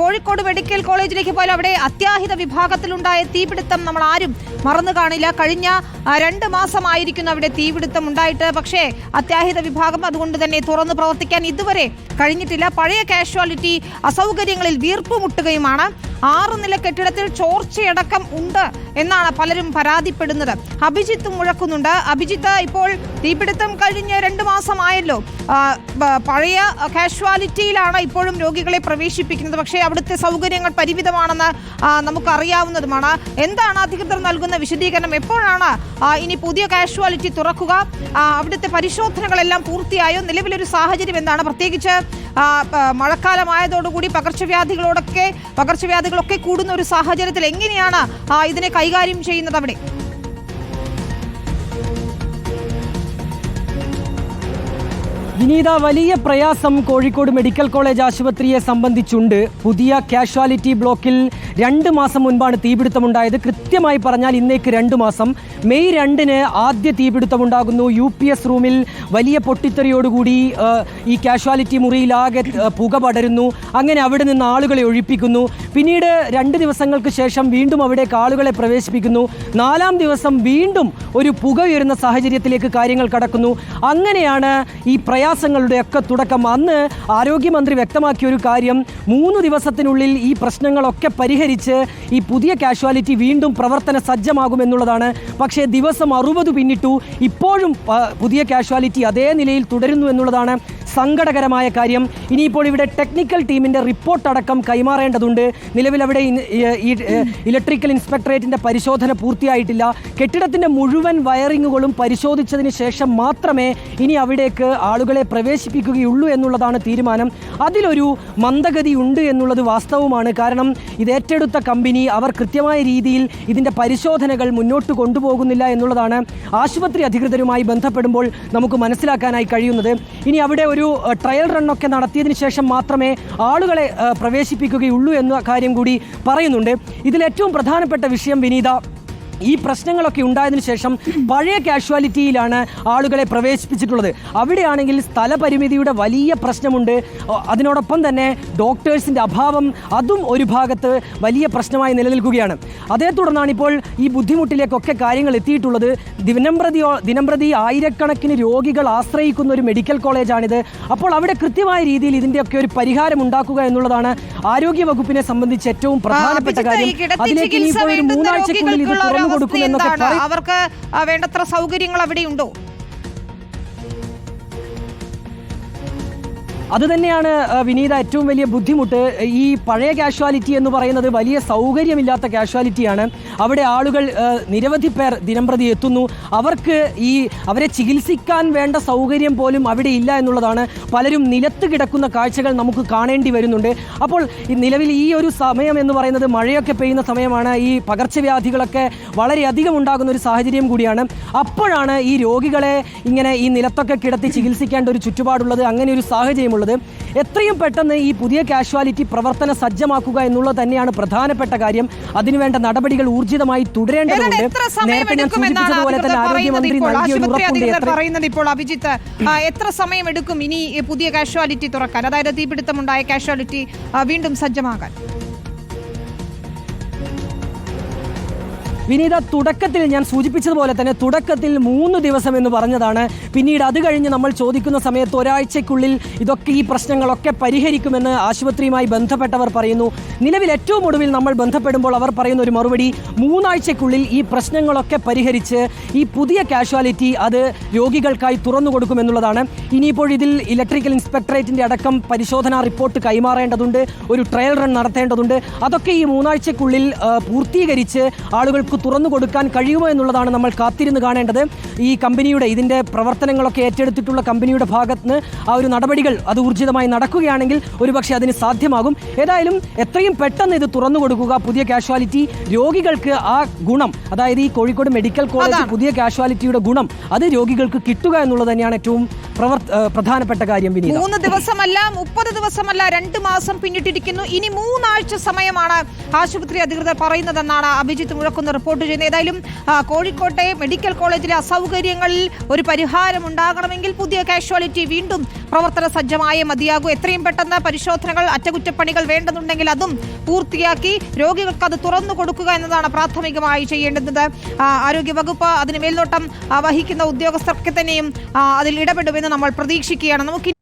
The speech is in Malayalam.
കോഴിക്കോട് മെഡിക്കൽ കോളേജിലേക്ക് പോയാൽ അവിടെ അത്യാഹിത വിഭാഗത്തിലുണ്ടായ തീപിടുത്തം നമ്മൾ ആരും മറന്നു കാണില്ല. കഴിഞ്ഞ രണ്ട് മാസമായിരിക്കുന്നു അവിടെ തീപിടുത്തം ഉണ്ടായിട്ട്. പക്ഷേ അത്യാഹിത വിഭാഗം അതുകൊണ്ട് തന്നെ തുറന്ന് പ്രവർത്തിക്കാൻ ഇതുവരെ കഴിഞ്ഞിട്ടില്ല. പഴയ കാഷ്വാലിറ്റി അസൗകര്യങ്ങളിൽ വീർപ്പുമുട്ടുകയുമാണ് ആറ് നില കെട്ടിടത്തിൽ ചോർച്ചയടക്കം ഉണ്ട് എന്നാണ് പലരും പരാതിപ്പെടുന്നത്. അഭിജിത്ത് മുഴക്കുന്നുണ്ട്. അഭിജിത്ത് ഇപ്പോൾ തീപിടുത്തം കഴിഞ്ഞ് രണ്ട് മാസമായല്ലോ. പഴയ കാഷ്വാലിറ്റിയിലാണ് ഇപ്പോഴും രോഗികളെ പ്രവേശിപ്പിക്കുന്നത്. പക്ഷേ അവിടുത്തെ സൗകര്യങ്ങൾ പരിമിതമാണെന്ന് നമുക്കറിയാവുന്നതുമാണ്. എന്താണ് അധികൃതർ നൽകുന്ന വിശദീകരണം? എപ്പോഴാണ് ഇനി പുതിയ കാഷ്വാലിറ്റി തുറക്കുക? അവിടുത്തെ പരിശോധനകളെല്ലാം പൂർത്തിയായോ? നിലവിലൊരു സാഹചര്യം എന്താണ്? പ്രത്യേകിച്ച് മഴക്കാലമായതോടുകൂടി പകർച്ചവ്യാധികളോടൊക്കെ പകർച്ചവ്യാധികളൊക്കെ കൂടുന്ന ഒരു സാഹചര്യത്തിൽ എങ്ങനെയാണ് ഇതിനെ കൈകാര്യം ചെയ്യുന്നത് അവിടെ? വിനീത വലിയ പ്രയാസം കോഴിക്കോട് മെഡിക്കൽ കോളേജ് ആശുപത്രിയെ സംബന്ധിച്ചുണ്ട്. പുതിയ കാഷ്വാലിറ്റി ബ്ലോക്കിൽ രണ്ട് മാസം മുൻപാണ് തീപിടുത്തമുണ്ടായത് കൃത്യമായി പറഞ്ഞാൽ ഇന്നേക്ക് രണ്ട് മാസം. മെയ് രണ്ടിന് ആദ്യ തീപിടുത്തമുണ്ടാകുന്നു യു പി എസ് റൂമിൽ വലിയ പൊട്ടിത്തെറിയോടുകൂടി ഈ കാഷ്വാലിറ്റി മുറിയിലാകെ പുക പടരുന്നു. അങ്ങനെ അവിടെ നിന്ന് ആളുകളെ ഒഴിപ്പിക്കുന്നു. പിന്നീട് രണ്ട് ദിവസങ്ങൾക്ക് ശേഷം വീണ്ടും അവിടേക്ക് ആളുകളെ പ്രവേശിപ്പിക്കുന്നു. നാലാം ദിവസം വീണ്ടും ഒരു പുക ഉയരുന്ന സാഹചര്യത്തിലേക്ക് കാര്യങ്ങൾ കടക്കുന്നു. അങ്ങനെയാണ് ഈ പ്രയാസങ്ങളുടെ ഒക്കെ തുടക്കം. അന്ന് ആരോഗ്യമന്ത്രി വ്യക്തമാക്കിയ ഒരു കാര്യം മൂന്ന് ദിവസത്തിനുള്ളിൽ ഈ പ്രശ്നങ്ങളൊക്കെ പരിഹരിച്ച് ഈ പുതിയ കാഷ്വാലിറ്റി വീണ്ടും പ്രവർത്തന സജ്ജമാകുമെന്നുള്ളതാണ് പക്ഷേ ദിവസം അറുപത് പിന്നിട്ടു ഇപ്പോഴും പുതിയ കാഷ്വാലിറ്റി അതേ നിലയിൽ തുടരുന്നു എന്നുള്ളതാണ് സങ്കടകരമായ കാര്യം. ഇനിയിപ്പോൾ ഇവിടെ ടെക്നിക്കൽ ടീമിന്റെ റിപ്പോർട്ട് അടക്കം കൈമാറേണ്ടതുണ്ട്. നിലവിൽ അവിടെ ഈ- ഇലക്ട്രിക്കൽ ഇൻസ്പെക്ടറേറ്റിന്റെ പരിശോധന പൂർത്തിയായിട്ടില്ല. കെട്ടിടത്തിന്റെ മുഴുവൻ വയറിങ്ങുകളും പരിശോധിച്ചതിന് ശേഷം മാത്രമേ ഇനി അവിടേക്ക് ആളുകളെ പ്രവേശിപ്പിക്കുകയുള്ളൂ എന്നുള്ളതാണ് തീരുമാനം. അതിലൊരു മന്ദഗതി ഉണ്ട് എന്നുള്ളത് വാസ്തവമാണ്. കാരണം ഇത് ഏറ്റെടുത്ത കമ്പനി അവർ കൃത്യമായ രീതിയിൽ ഇതിന്റെ പരിശോധനകൾ മുന്നോട്ട് കൊണ്ടുപോകുന്നില്ല എന്നുള്ളതാണ് ആശുപത്രി അധികൃതരുമായി ബന്ധപ്പെടുമ്പോൾ നമുക്ക് മനസ്സിലാക്കാനായി കഴിയുന്നത്. ഇനി അവിടെ ഒരു ട്രയൽ റണ്ണൊക്കെ നടത്തിയതിന് ശേഷം മാത്രമേ ആളുകളെ പ്രവേശിപ്പിക്കുകയുള്ളൂ എന്ന കാര്യം കൂടി പറയുന്നുണ്ട്. ഇതിൽ ഏറ്റവും പ്രധാനപ്പെട്ട വിഷയം വിനീത ഈ പ്രശ്നങ്ങളൊക്കെ ഉണ്ടായതിനു ശേഷം പഴയ കാഷ്വാലിറ്റിയിലാണ് ആളുകളെ പ്രവേശിപ്പിച്ചിട്ടുള്ളത്. അവിടെയാണെങ്കിൽ സ്ഥലപരിമിതിയുടെ വലിയ പ്രശ്നമുണ്ട്. അതിനോടൊപ്പം തന്നെ ഡോക്ടേഴ്സിന്റെ അഭാവം അതും ഒരു ഭാഗത്ത് വലിയ പ്രശ്നമായി നിലനിൽക്കുകയാണ്. അതേ തുടർന്നാണ് ഇപ്പോൾ ഈ ബുദ്ധിമുട്ടിലേക്കൊക്കെ കാര്യങ്ങൾ എത്തിയിട്ടുള്ളത്. ദിനംപ്രതി ദിനംപ്രതി ആയിരക്കണക്കിന് രോഗികൾ ആശ്രയിക്കുന്ന ഒരു മെഡിക്കൽ കോളേജാണിത്. അപ്പോൾ അവിടെ കൃത്യമായ രീതിയിൽ ഇതിന്റെയൊക്കെ ഒരു പരിഹാരം ഉണ്ടാക്കുക എന്നുള്ളതാണ് ആരോഗ്യ വകുപ്പിനെ സംബന്ധിച്ച് ഏറ്റവും പ്രധാനപ്പെട്ട കാര്യം. അതിലേക്ക് ഇനി ഇപ്പോൾ ഒരു മൂന്നാഴ്ചക്കുള്ളിൽ ഇത് തുറന്നു പറയും. അവർക്ക് വേണ്ടത്ര സൗകര്യങ്ങൾ അവിടെയുണ്ടോ അതുതന്നെയാണ് തന്നെയാണ് വിനീത ഏറ്റവും വലിയ ബുദ്ധിമുട്ട്. ഈ പഴയ കാഷ്വാലിറ്റി എന്ന് പറയുന്നത് വലിയ സൗകര്യമില്ലാത്ത കാഷ്വാലിറ്റിയാണ്. അവിടെ ആളുകൾ നിരവധി പേർ ദിനംപ്രതി എത്തുന്നു. അവർക്ക് ഈ അവരെ ചികിത്സിക്കാൻ വേണ്ട സൗകര്യം പോലും അവിടെ ഇല്ല എന്നുള്ളതാണ് പലരും നിലത്ത് കിടക്കുന്ന കാഴ്ചകൾ നമുക്ക് കാണേണ്ടി വരുന്നുണ്ട്. അപ്പോൾ നിലവിൽ ഈ ഒരു സമയം എന്ന് പറയുന്നത് മഴയൊക്കെ പെയ്യുന്ന സമയമാണ്. ഈ പകർച്ചവ്യാധികളൊക്കെ വളരെയധികം ഉണ്ടാകുന്ന ഒരു സാഹചര്യം കൂടിയാണ്. അപ്പോഴാണ് ഈ രോഗികളെ ഇങ്ങനെ ഈ നിലത്തൊക്കെ കിടത്തി ചികിത്സിക്കേണ്ട ഒരു ചുറ്റുപാടുള്ളത്. അങ്ങനെ ഒരു സാഹചര്യമുള്ളത് എത്രയും പെട്ടെന്ന് ഈ പുതിയ കാഷ്വാലിറ്റി പ്രവർത്തന സജ്ജമാക്കുക എന്നുള്ളത് തന്നെയാണ് പ്രധാനപ്പെട്ട കാര്യം. അതിനുവേണ്ട നടപടികൾ ഊർജിതമായി തുടരേണ്ടതുണ്ട്. എത്ര സമയം നേരത്തെ ഞാൻ സൂചിപ്പിച്ചതുപോലെ തന്നെ ആരോഗ്യമന്ത്രി ഇപ്പോൾ നൽകിയ ഉറപ്പുണ്ട്. എത്ര ഇപ്പോൾ അഭിജിത്ത് എത്ര സമയം എടുക്കും ഇനി പുതിയ കാഷ്വാലിറ്റി തുറക്കാൻ? അതായത് തീപിടുത്തമുണ്ടായ കാഷ്വാലിറ്റി വീണ്ടും സജ്ജമാകാൻ. വിനീത തുടക്കത്തിൽ ഞാൻ സൂചിപ്പിച്ചതുപോലെ തന്നെ തുടക്കത്തിൽ മൂന്ന് ദിവസം എന്ന് പറഞ്ഞതാണ്. പിന്നീട് അത് കഴിഞ്ഞ് നമ്മൾ ചോദിക്കുന്ന സമയത്ത് ഒരാഴ്ചയ്ക്കുള്ളിൽ ഇതൊക്കെ ഈ പ്രശ്നങ്ങളൊക്കെ പരിഹരിക്കുമെന്ന് ആശുപത്രിയുമായി ബന്ധപ്പെട്ടവർ പറയുന്നു. നിലവിൽ ഏറ്റവും ഒടുവിൽ നമ്മൾ ബന്ധപ്പെടുമ്പോൾ അവർ പറയുന്ന ഒരു മറുപടി മൂന്നാഴ്ചയ്ക്കുള്ളിൽ ഈ പ്രശ്നങ്ങളൊക്കെ പരിഹരിച്ച് ഈ പുതിയ കാഷ്വാലിറ്റി അത് രോഗികൾക്കായി തുറന്നു കൊടുക്കുമെന്നുള്ളതാണ്. ഇനിയിപ്പോൾ ഇതിൽ ഇലക്ട്രിക്കൽ ഇൻസ്പെക്ടറേറ്റിന്റെ അടക്കം പരിശോധനാ റിപ്പോർട്ട് കൈമാറേണ്ടതുണ്ട് ഒരു ട്രയൽ റൺ നടത്തേണ്ടതുണ്ട്. അതൊക്കെ ഈ മൂന്നാഴ്ചക്കുള്ളിൽ പൂർത്തീകരിച്ച് ആളുകൾക്ക് തുറന്നു കൊടുക്കാൻ കഴിയുമോ എന്നുള്ളതാണ് നമ്മൾ കാത്തിരുന്ന് കാണേണ്ടത്. ഈ കമ്പനിയുടെ ഇതിന്റെ പ്രവർത്തനങ്ങളൊക്കെ ഏറ്റെടുത്തിട്ടുള്ള കമ്പനിയുടെ ഭാഗത്ത് നിന്ന് ആ ഒരു നടപടികൾ അത് ഊർജിതമായി നടക്കുകയാണെങ്കിൽ ഒരുപക്ഷെ അതിന് സാധ്യമാകും. ഏതായാലും എത്രയും പെട്ടെന്ന് ഇത് തുറന്നു കൊടുക്കുക. പുതിയ കാഷ്വാലിറ്റി രോഗികൾക്ക് ആ ഗുണം അതായത് ഈ കോഴിക്കോട് മെഡിക്കൽ കോളേജ് പുതിയ കാഷ്വാലിറ്റിയുടെ ഗുണം അത് രോഗികൾക്ക് കിട്ടുക എന്നുള്ളത് തന്നെയാണ് ഏറ്റവും പ്രധാനപ്പെട്ട കാര്യം പിന്നെ മൂന്ന് ദിവസമല്ല മുപ്പത് ദിവസമല്ല രണ്ട് മാസം പിന്നിട്ടിരിക്കുന്നു. ഇനി മൂന്നാഴ്ച സമയമാണ് ആശുപത്രി അധികൃതർ പറയുന്നതെന്നാണ് അഭിജിത്ത് മുഴക്കുന്ന റിപ്പോർട്ട് റിപ്പോർട്ട് ചെയ്യുന്നത്. ഏതായാലും കോഴിക്കോട്ടെ മെഡിക്കൽ കോളേജിലെ അസൗകര്യങ്ങളിൽ ഒരു പരിഹാരം ഉണ്ടാകണമെങ്കിൽ പുതിയ കാഷ്വാലിറ്റി വീണ്ടും പ്രവർത്തന സജ്ജമായ മതിയാകൂ. എത്രയും പെട്ടെന്ന് പരിശോധനകൾ അറ്റകുറ്റപ്പണികൾ വേണ്ടതുണ്ടെങ്കിൽ അതും പൂർത്തിയാക്കി രോഗികൾക്ക് അത് തുറന്നു കൊടുക്കുക എന്നതാണ് പ്രാഥമികമായി ചെയ്യേണ്ടുന്നത് ആരോഗ്യ ആരോഗ്യവകുപ്പ് അതിന് മേൽനോട്ടം വഹിക്കുന്ന ഉദ്യോഗസ്ഥർക്ക് തന്നെയും അതിൽ ഇടപെടുമെന്ന് നമ്മൾ പ്രതീക്ഷിക്കുകയാണ്. നമുക്ക്